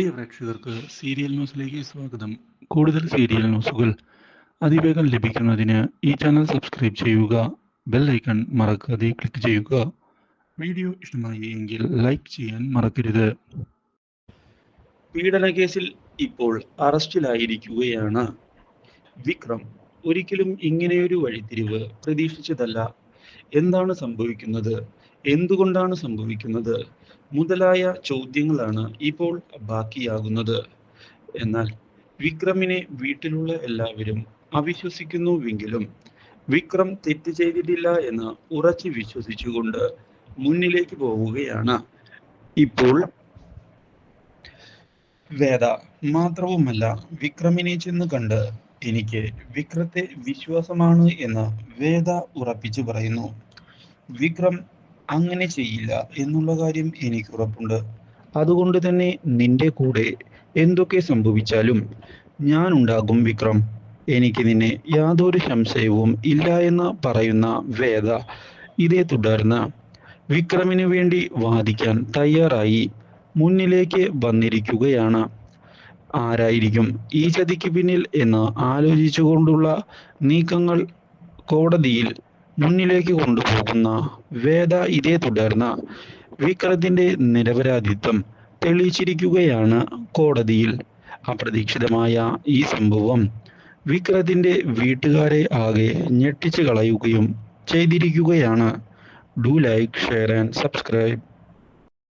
പ്രിയ പ്രേക്ഷകർക്ക് സീരിയൽ ന്യൂസിലേക്ക് സ്വാഗതം. കൂടുതൽ സീരിയൽ ന്യൂസുകൾ അതിവേഗം ലഭിക്കുന്നതിന് ഈ ചാനൽ സബ്സ്ക്രൈബ് ചെയ്യുക ബെൽ ഐക്കൺ മറക്കാതെ ക്ലിക്ക് ചെയ്യുക. വീഡിയോ ഇഷ്ടമായി എങ്കിൽ ലൈക്ക് ചെയ്യാൻ മറക്കരുത്. പീഡന കേസിൽ ഇപ്പോൾ അറസ്റ്റിലായിരിക്കുകയാണ്. വിക്രം ഒരിക്കലും ഇങ്ങനെയൊരു വഴിത്തിരിവ് പ്രതീക്ഷിച്ചതല്ല. എന്താണ് സംഭവിക്കുന്നത്? എന്തുകൊണ്ടാണ് സംഭവിക്കുന്നത്? മുതലായ ചോദ്യങ്ങളാണ് ഇപ്പോൾ ബാക്കിയാകുന്നത്. എന്നാൽ വിക്രമിനെ വീട്ടിലുള്ള എല്ലാവരും അവിശ്വസിക്കുന്നുവെങ്കിലും വിക്രം തെറ്റ് ചെയ്തിട്ടില്ല എന്ന് ഉറച്ചു വിശ്വസിച്ചുകൊണ്ട് മുന്നിലേക്ക് പോവുകയാണ്. ഇപ്പോൾ വേദ മാത്രവുമല്ല വിക്രമിനെ ചെന്ന് കണ്ട് എനിക്ക് വിക്രത്തെ വിശ്വാസമാണ് എന്ന് വേദ ഉറപ്പിച്ചു പറയുന്നു. വിക്രം അങ്ങനെ ചെയ്യില്ല എന്നുള്ള കാര്യം എനിക്ക് ഉറപ്പുണ്ട്. അതുകൊണ്ട് തന്നെ നിന്റെ കൂടെ എന്തൊക്കെ സംഭവിച്ചാലും ഞാൻ ഉണ്ടാകും വിക്രം. എനിക്ക് നിന്നെ യാതൊരു സംശയവും ഇല്ല എന്ന് പറയുന്ന വേദ ഇതേ തുടർന്ന് വിക്രമിനു വേണ്ടി വാദിക്കാൻ തയ്യാറായി മുന്നിലേക്ക് വന്നിരിക്കുകയാണ്. ആരായിരിക്കും ഈ ചതിക്ക് പിന്നിൽ എന്ന് ആലോചിച്ചുകൊണ്ടുള്ള നീക്കങ്ങൾ കോടതിയിൽ മുന്നിലേക്ക് കൊണ്ടുപോകുന്ന വേദ ഇതേ തുടർന്ന് വിക്രത്തിന്റെ നിരപരാധിത്വം തെളിയിച്ചിരിക്കുകയാണ് കോടതിയിൽ. അപ്രതീക്ഷിതമായ ഈ സംഭവം വിക്രത്തിന്റെ വീട്ടുകാരെ ആകെ ഞെട്ടിച്ചു കളയുകയും ചെയ്തിരിക്കുകയാണ്. Do like share and subscribe